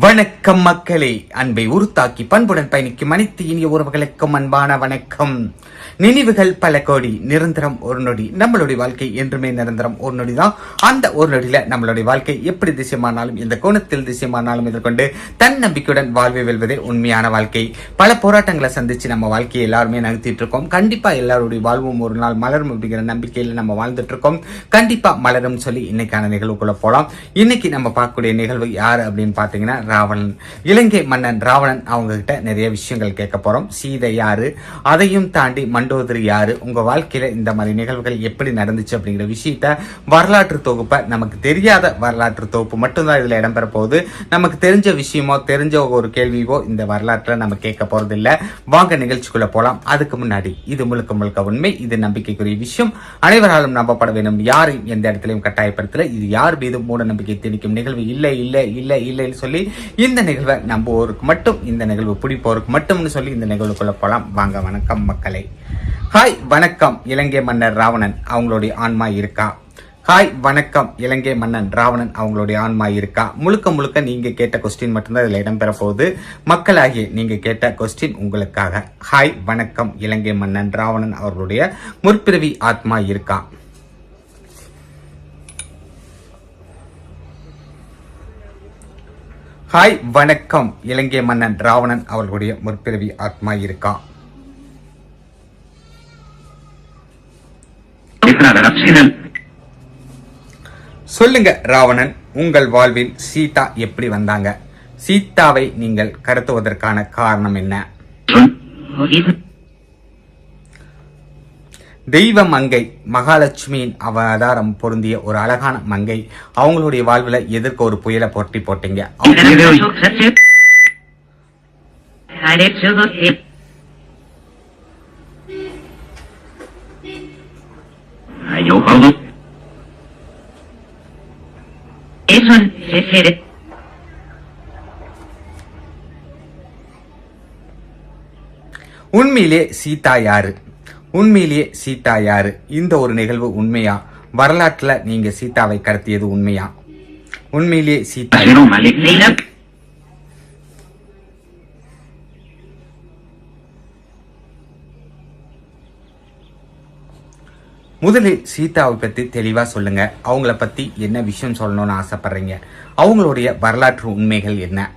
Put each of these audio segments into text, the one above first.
வணக்கம் மக்களே. அன்பை உருத்தாக்கி பண்புடன் பயணிக்கும் அனைத்து இனிய உறவுகளுக்கும் அன்பான வணக்கம். நினைவுகள் பல கோடி நிரந்தரம் ஒரு நொடி. நம்மளுடைய வாழ்க்கை என்றுமே நிரந்தரம் ஒரு நொடி தான் அந்த ஒரு நொடியில நம்மளுடைய வாழ்க்கை எப்படி திசைமானாலும் எந்த கோணத்தில் திசைமானாலும் எதிர்கொண்டு தன்னம்பிக்கையுடன் வாழ்வை வெல்வதே உண்மையான வாழ்க்கை. பல போராட்டங்களை சந்திச்சு நம்ம வாழ்க்கையை எல்லாருமே நகர்த்திட்டு இருக்கோம் கண்டிப்பா எல்லாருடைய வாழ்வும் ஒரு நாள் மலரும் அப்படிங்கிற நம்பிக்கையில நம்ம வாழ்ந்துட்டு இருக்கோம் கண்டிப்பா மலரும் சொல்லி இன்னைக்கான நிகழ்வுக்குள்ள போலாம். இன்னைக்கு நம்ம பார்க்கக்கூடிய நிகழ்வு யார் அப்படின்னு பாத்தீங்கன்னா ராவணன். இலங்கை மன்னன் ராவணன் அவங்க கிட்ட நிறைய விஷயங்கள் கேட்க போறோம். சீதை யாரு? அதையும் தாண்டி மண்டோதரி யாரு? உங்க வாழ்க்கையில இந்த மாதிரி நிகழ்வுகள் எப்படி நடந்துச்சு அப்படிங்கிற விஷயத்த வரலாற்று தொகுப்பை நமக்கு தெரியாத வரலாற்று தொகுப்பு மட்டும்தான் இதுல இடம்பெற போகுது. நமக்கு தெரிஞ்ச விஷயமோ தெரிஞ்ச ஒரு கேள்வியோ இந்த வரலாற்றுல நம்ம கேட்க போறது இல்ல வாங்க நிகழ்ச்சிக்குள்ள போலாம். அதுக்கு முன்னாடி இது முழுக்க முழுக்க உண்மை இது நம்பிக்கைக்குரிய விஷயம். அனைவராலும் நம்பப்பட வேண்டும். யாரையும் எந்த இடத்துலையும் கட்டாயப்படுத்தல. இது யார் மீது மூட நம்பிக்கை திணிக்கும் நிகழ்வு. இல்லை இல்லை இல்லை இல்லைன்னு சொல்லி இந்த நிகழ்வை நம்புவோருக்கு மட்டும் இந்த நிகழ்வு பிடிப்போருக்கு மட்டும்னு சொல்லி இந்த நிகழ்வுக்குள்ள போலாம். வாங்க வணக்கம் மக்களே. ஹாய் வணக்கம் இலங்கை மன்னர் ராவணன் அவங்களுடைய ஆன்மா இருக்கா? ஹாய் வணக்கம் இலங்கை மன்னன் ராவணன் அவங்களுடைய ஆன்மா இருக்கா? முழுக்க முழுக்க நீங்க கேட்ட கொஸ்டின் மட்டும்தான் இதில் இடம்பெற போகுது மக்களாகிய நீங்க கேட்ட கொஸ்டின் உங்களுக்காக. ஹாய் வணக்கம் இலங்கை மன்னன் ராவணன் அவர்களுடைய முற்பிறவி ஆத்மா இருக்கா? ஹாய் வணக்கம். இலங்கை மன்னன் ராவணன் அவர்களுடைய முற்பிறவி ஆத்மா இருக்கா சொல்லுங்க ராவணன். உங்கள் வாழ்வில் சீதா எப்படி வந்தாங்க? சீதாவை நீங்கள் கடத்துவதற்கான காரணம் என்ன? தெய்வ மங்கை மகாலட்சுமியின் அவதாரம் பொருந்திய ஒரு அழகான மங்கை. அவங்களுடைய வாழ்வுல எதிர்க்க ஒரு புயலை போட்டி போட்டீங்க. உண்மையிலே சீதா யாரு? உண்மையிலேயே சீதா யாரு? இந்த ஒரு நிகழ்வு உண்மையா? வரலாற்றுல நீங்க சீதாவை கடத்தியது உண்மையா? உண்மையிலேயே சீதா முதலில் சீதாவை பத்தி தெளிவா சொல்லுங்க. அவங்கள பத்தி என்ன விஷயம் சொல்லணும்னு ஆசைப்படுறீங்க? அவங்களுடைய வரலாற்று உண்மைகள் என்ன?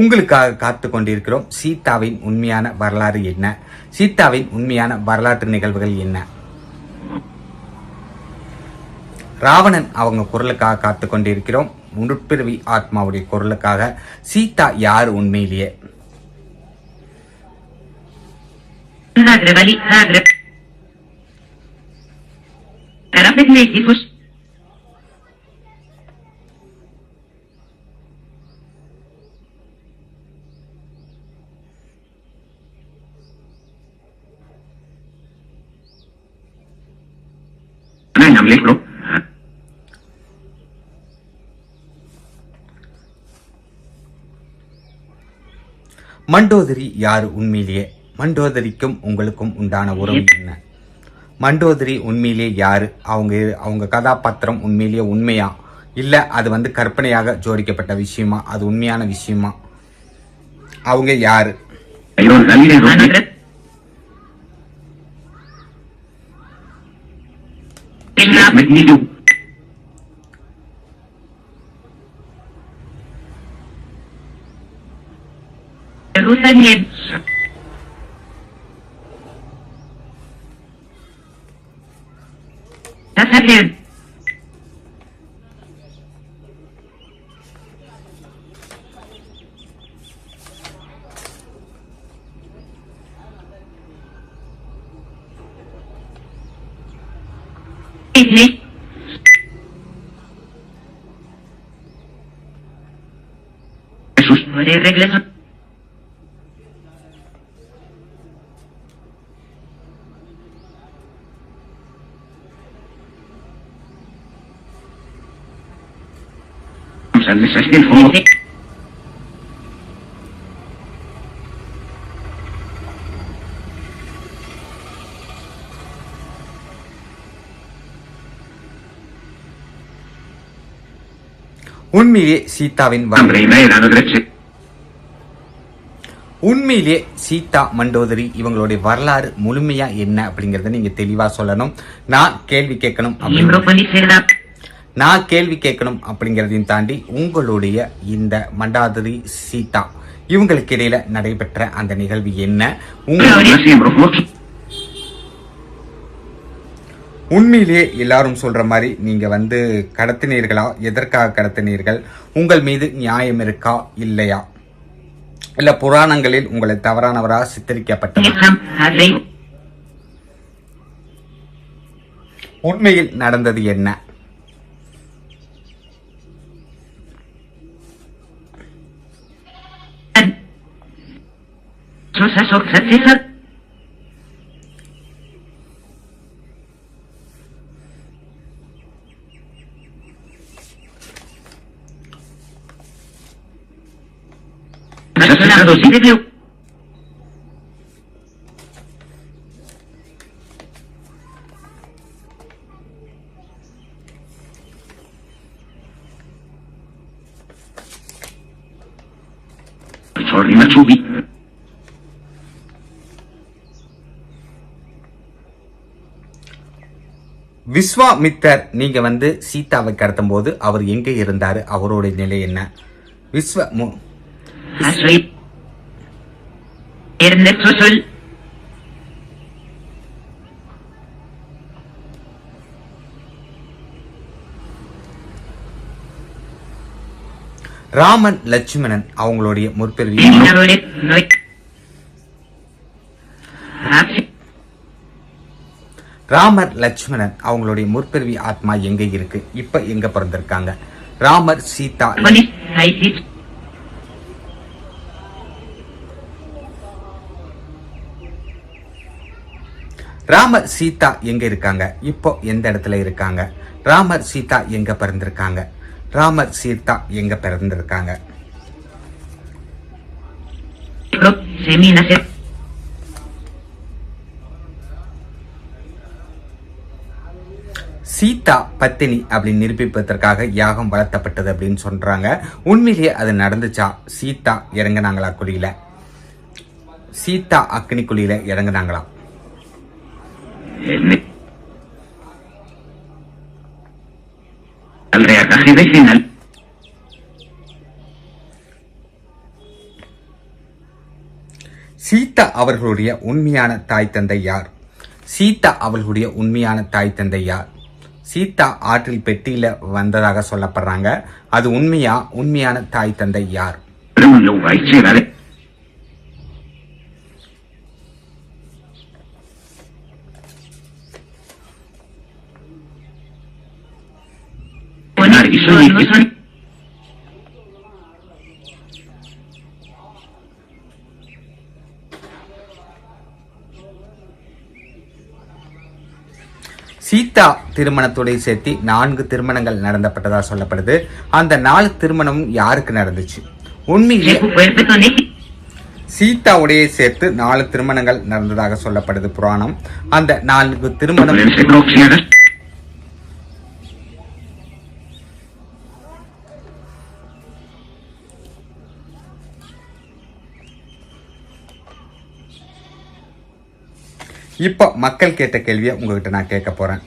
உங்களுக்காக காத்து கொண்டிருக்கிறோம் சீதாவின் உண்மையான வரலாறு என்ன? சீதாவின் உண்மையான வரலாற்று நிகழ்வுகள் என்ன? ராவணன் அவங்க குரலுக்காக காத்து கொண்டிருக்கிறோம் முன்பிறவி ஆத்மாவுடைய குரலுக்காக. சீதா யார் உண்மையிலேயே? Nagre மண்டோதரி யார் உண்மையிலேயே மண்டோதரிக்கும் உங்களுக்கும் உண்டான உறவு என்ன? மண்டோதரி உண்மையிலேயே யாரு? அவங்க அவங்க கதாபாத்திரம் உண்மையிலேயே உண்மையா? இல்ல அது வந்து கற்பனையாக ஜோடிக்கப்பட்ட விஷயமா? அது உண்மையான விஷயமா? அவங்க யாரு? Kidnap me. Ruta Disney. Sus nueve reglas. Los. உண்மையிலே சீதாவின். உண்மையிலே சீதா மண்டோதரி இவங்களுடைய வரலாறு முழுமையா என்ன அப்படிங்கறத நீங்க தெளிவா சொல்லணும் நான் கேள்வி கேட்கணும். நான் கேள்வி கேட்கணும் அப்படிங்கறதையும் தாண்டி உங்களுடைய இந்த மண்டாதிரி சீதா இவங்களுக்கு இடையில நடைபெற்ற அந்த நிகழ்வு என்ன உங்க உண்மையிலேயே எல்லாரும் சொல்ற மாதிரி நீங்க வந்து கடத்தினீர்களா? எதற்காக கடத்தினீர்கள்? உங்கள் மீது நியாயம் இருக்கா? இல்லையா? இல்ல புராணங்களில் உங்களை தவறானவரா சித்தரிக்கப்பட்டதா. உண்மையில் நடந்தது என்ன? Sosa Y de Sorry, Machubi. Vishwamitra நீங்க வந்து சீதாவை கடத்தும் போது அவர் எங்க இருந்தாரு? அவருடைய நிலை என்ன? விஸ்வ Ernesto Sol. ராமன் லட்சுமணன் அவங்களுடைய முற்பிறவி. ராமர் லட்சுமணன் அவங்களுடைய முற்பிறவி ஆத்மா எங்க இருக்கு? இப்ப எங்க பிறந்திருக்காங்க? ராமர் சீதா ராமர் சீதா எங்க இருக்காங்க? இப்போ எந்த இடத்துல இருக்காங்க? ராமர் சீதா எங்க பிறந்திருக்காங்க? ராமர் சீதா எங்க பிறந்திருக்காங்க. சீதா பத்தினி அப்படின்னு நிரூபிப்பதற்காக யாகம் வளர்த்தப்பட்டது அப்படின்னு சொல்றாங்க. உண்மையிலேயே அது நடந்துச்சா? சீதா இறங்குனாங்களா குழியில? சீதா அக்னி குழியில இறங்குனாங்களா? Al reacaje de final. Sita அவர்களுடைய உண்மையான தாய் தந்தை யார்? சீதா அவர்களுடைய உண்மையான தாய் தந்தை யார்? சீதா ஆற்றில் பெட்டியில வந்ததாக சொல்லப்படுறாங்க. அது உண்மையா? உண்மையான தாய் தந்தை யார்? சீதா திருமணத்தோட சேர்த்து நான்கு திருமணங்கள் நடந்தப்பட்டதா சொல்லப்படுது. அந்த நாலு திருமணமும் யாருக்கு நடந்துச்சு? உண்மையிலே சீதாவுடைய சேர்த்து நாலு திருமணங்கள் நடந்ததாக சொல்லப்படுது புராணம். அந்த நான்கு திருமணம் இப்போ மக்கள் கேட்ட கேள்வியை உங்ககிட்ட நான் கேட்க போறேன்.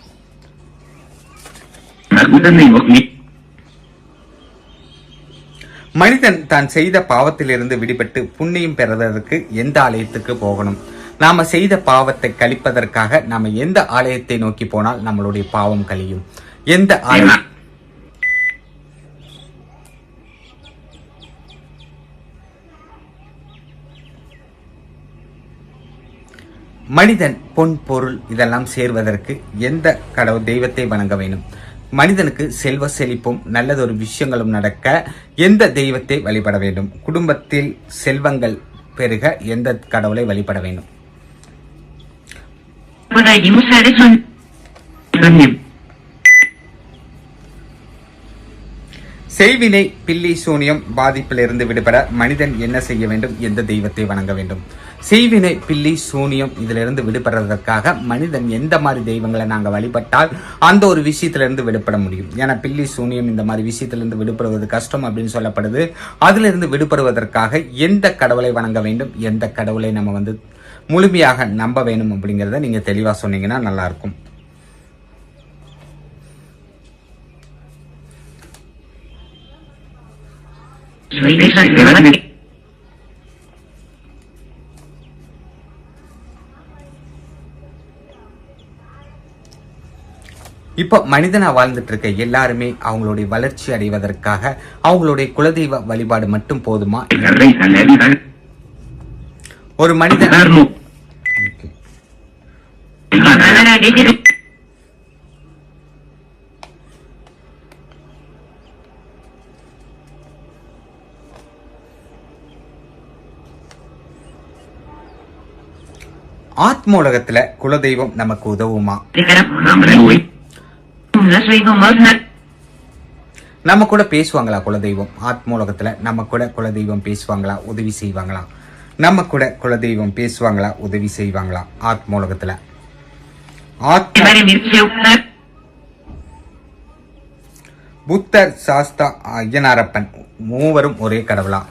மனிதன் தான் செய்த பாவத்திலிருந்து விடுபட்டு புண்ணியம் பெறுவதற்கு எந்த ஆலயத்துக்கு போகணும் நாம செய்த பாவத்தை கழிப்பதற்காக நாம எந்த ஆலயத்தை நோக்கி போனால் நம்மளுடைய பாவம் கழியும் எந்த ஆலயம் மனிதன் பொன் பொருள் இதெல்லாம் சேர்வதற்கு எந்த கடவுள் தெய்வத்தை வணங்க வேண்டும்? மனிதனுக்கு செல்வ செழிப்பும் நல்லதொரு விஷயங்களும் நடக்க எந்த தெய்வத்தை வழிபட வேண்டும்? குடும்பத்தில் செல்வங்கள் பெருக எந்த கடவுளை வழிபட வேண்டும்? செய்வினை பில்லி சூனியம் பாதிப்பிலிருந்து விடுபட மனிதன் என்ன செய்ய வேண்டும்? எந்த தெய்வத்தை வணங்க வேண்டும்? செய்வினை பில்லி சூனியம் இதிலிருந்து விடுபடுறதற்காக மனிதன் எந்த மாதிரி தெய்வங்களை நாங்க வழிபட்டால் அந்த ஒரு விஷயத்திலிருந்து விடுபட முடியும். ஏன்னா பில்லி சூனியம் இந்த மாதிரி விஷயத்திலிருந்து விடுபடுவது கஷ்டம் அப்படின்னு சொல்லப்படுது. அதிலிருந்து விடுபடுவதற்காக எந்த கடவுளை வணங்க வேண்டும் எந்த கடவுளை நம்ம வந்து முழுமையாக நம்ப வேணும் அப்படிங்கறத நீங்க தெளிவா சொன்னீங்கன்னா நல்லா இருக்கும் இப்போ மனிதனா வாழ்ந்துட்டு இருக்க எல்லாருமே அவங்களுடைய வளர்ச்சி அடைவதற்காக அவங்களுடைய குலதெய்வ வழிபாடு மட்டும் போதுமா? ஒரு மனிதன் ஆத்ம உலகத்துல குலதெய்வம் நமக்கு உதவுமா? நம்ம கூட பேசுவாங்களா குலதெய்வம்? ஆத்மூலகத்துல நம்ம கூட குலதெய்வம் பேசுவாங்களா? உதவி செய்வாங்களா? நம்ம கூட குலதெய்வம் பேசுவாங்களா? உதவி செய்வாங்களா? ஆத்மூலகத்துல. புத்தர் சாஸ்தா ஐயனாரப்பன் மூவரும் ஒரே கடவுளா?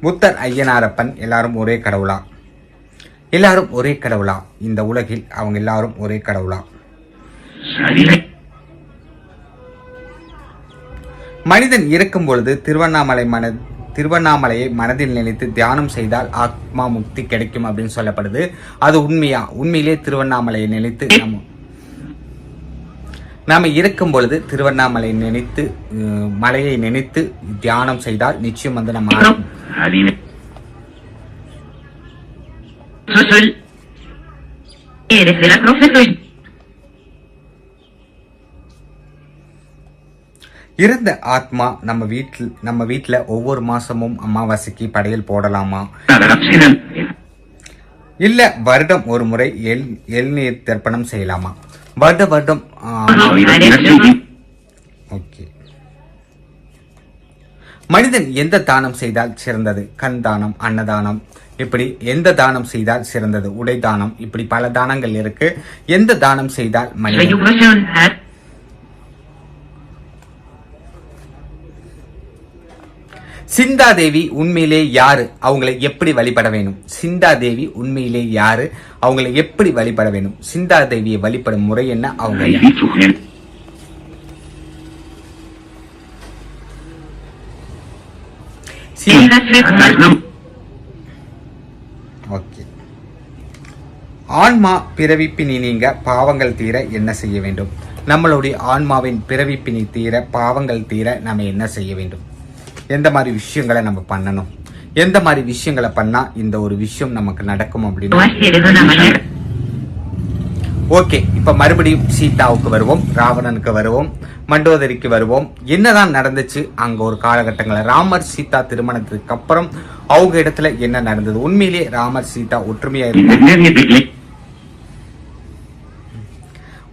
புத்தர் ஐயனாரப்பன் எல்லாரும் ஒரே கடவுளா? எல்லாரும் ஒரே கடவுளா? இந்த உலகில் அவங்க எல்லாரும் ஒரே கடவுளா? மனிதன் இருக்கும் பொழுது திருவண்ணாமலை மன திருவண்ணாமலையை மனதில் நினைத்து தியானம் செய்தால் ஆத்மா முக்தி கிடைக்கும் அப்படின்னு சொல்லப்படுது. அது உண்மையா? உண்மையிலே திருவண்ணாமலையை நினைத்து நம்ம நாம இருக்கும் பொழுது திருவண்ணாமலை நினைத்து மலையை நினைத்து தியானம் செய்தால் நிச்சயம் வந்து நம்ம ஆத்ம- இறந்த ஆத்மா நம்ம வீட்டில் நம்ம வீட்டுல ஒவ்வொரு மாசமும் அமாவாசைக்கு படையல் போடலாமா? இல்ல வருடம் ஒரு முறை எல் எல்நீர் தர்ப்பணம் செய்யலாமா? வருட வருடம் ஓகே. மனிதன் எந்த தானம் செய்தால் சிறந்தது? கண் தானம் அன்னதானம் இப்படி எந்த தானம் செய்தால் சிறந்தது? உடை தானம் இப்படி பல தானங்கள் இருக்கு. எந்த தானம் செய்தால் மனிதன் educación. சிந்தாதேவி உண்மையிலே யாரு? அவங்களை எப்படி வழிபட வேணும்? சிந்தாதேவி உண்மையிலே யாரு? அவங்களை எப்படி வழிபட வேணும்? சிந்தாதேவியை வழிபடும் முறை என்ன? அவங்க. ஓகே. ஆன்மா பிறவிப்பினி நீங்க பாவங்கள் தீர என்ன செய்ய வேண்டும்? நம்மளுடைய ஆன்மாவின் பிறவிப்பினி தீர பாவங்கள் தீர நம்ம என்ன செய்ய வேண்டும்? எந்த மாதிரி விஷயங்களை நம்ம பண்ணணும்? எந்த மாதிரி விஷயங்களை பண்ணா இந்த ஒரு விஷயம் நமக்கு நடக்கும் அப்படின்னு? ஓகே இப்ப மறுபடியும் சீதாவுக்கு வருவோம் ராவணனுக்கு வருவோம் மண்டோதரிக்கு வருவோம். என்னதான் நடந்துச்சு அங்க ஒரு காலகட்டங்களில்? ராமர் சீதா திருமணத்துக்கு அப்புறம் அவங்க இடத்துல என்ன நடந்தது? உண்மையிலேயே ராமர் சீதா ஒற்றுமையா இருந்தாங்க?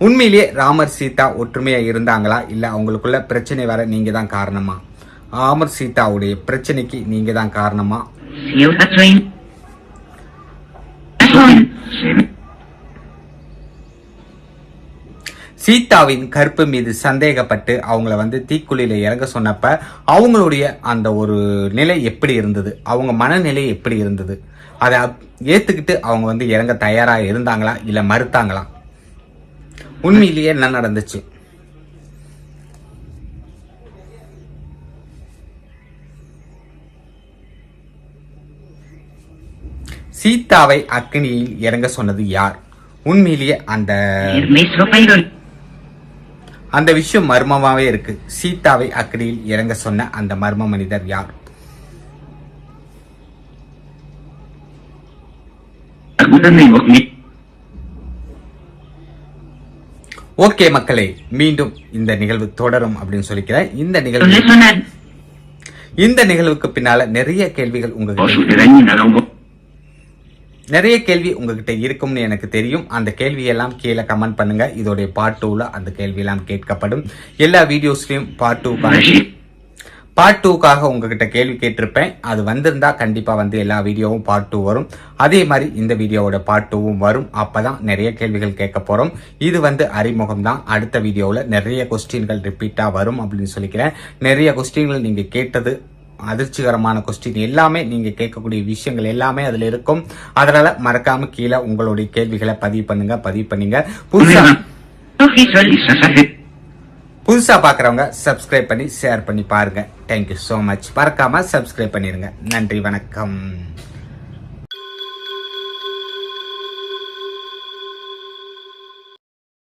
உண்மையிலேயே ராமர் சீதா ஒற்றுமையா இருந்தாங்களா? இல்ல அவங்களுக்குள்ள பிரச்சனை வர நீங்க தான் காரணமா? ராமர் சீதாவுடைய பிரச்சனைக்கு நீங்க தான் காரணமா. சீதாவின் கற்பு மீது சந்தேகப்பட்டு அவங்கள வந்து தீக்குழியில இறங்க சொன்னப்ப அவங்களுடைய அந்த ஒரு நிலை எப்படி இருந்தது? அவங்க மனநிலை எப்படி இருந்தது? அதை ஏத்துக்கிட்டு அவங்க வந்து இறங்க தயாரா இருந்தாங்களா? இல்ல மறுத்தாங்களா? உண்மையிலேயே என்ன நடந்துச்சு? சீதாவை அக்னியில் இறங்க சொன்னது யார் உண்மையிலேயே அந்த. அந்த விஷயம் மர்மமாவே இருக்கு சீதாவை அக்கடியில் இறங்க சொன்ன அந்த மர்ம மனிதர் யார் ஓகே மக்களே மீண்டும் இந்த நிகழ்வு தொடரும் அப்படின்னு சொல்லிக்கிறேன் இந்த நிகழ்வு. இந்த நிகழ்வுக்கு பின்னால நிறைய கேள்விகள் nalongo. நிறைய கேள்வி உங்ககிட்ட இருக்கும்னு எனக்கு தெரியும். அந்த கேள்வியெல்லாம் கீழே கமெண்ட் பண்ணுங்க. இதோடைய பார்ட் டூல அந்த கேள்வியெல்லாம் கேட்கப்படும். எல்லா வீடியோஸ்லயும் பார்ட் Rashi. பார்ட் டூக்காக உங்ககிட்ட கேள்வி கேட்டிருப்பேன். அது வந்திருந்தா கண்டிப்பா வந்து எல்லா வீடியோவும் பார்ட் டூ வரும். அதே மாதிரி இந்த வீடியோவோட பார்ட் டூவும் வரும். அப்பதான் நிறைய கேள்விகள் கேட்க போறோம். இது வந்து அறிமுகம் தான். அடுத்த வீடியோவில் நிறைய கொஸ்டின்கள் ரிப்பீட்டா வரும் அப்படின்னு சொல்லிக்கிறேன். நிறைய கொஸ்டின்கள் நீங்க கேட்டது அதிர்ச்சிகரமான கொஸ்டின் எல்லாமே நீங்க கேட்கக்கூடிய விஷயங்கள் எல்லாமே அதுல இருக்கும். அதனால மறக்காம கீழே உங்களுடைய கேள்விகளை பதிவு பண்ணுங்க பதிவு பண்ணுங்க. புதுசா புதுசாக பார்க்குறவங்க புதுசா பாக்குறவங்க சப்ஸ்கிரைப் பண்ணி ஷேர் பண்ணி பாருங்க. தேங்க்யூ ஸோ மச் மறக்காம சப்ஸ்கிரைப் பண்ணிருங்க. நன்றி வணக்கம்.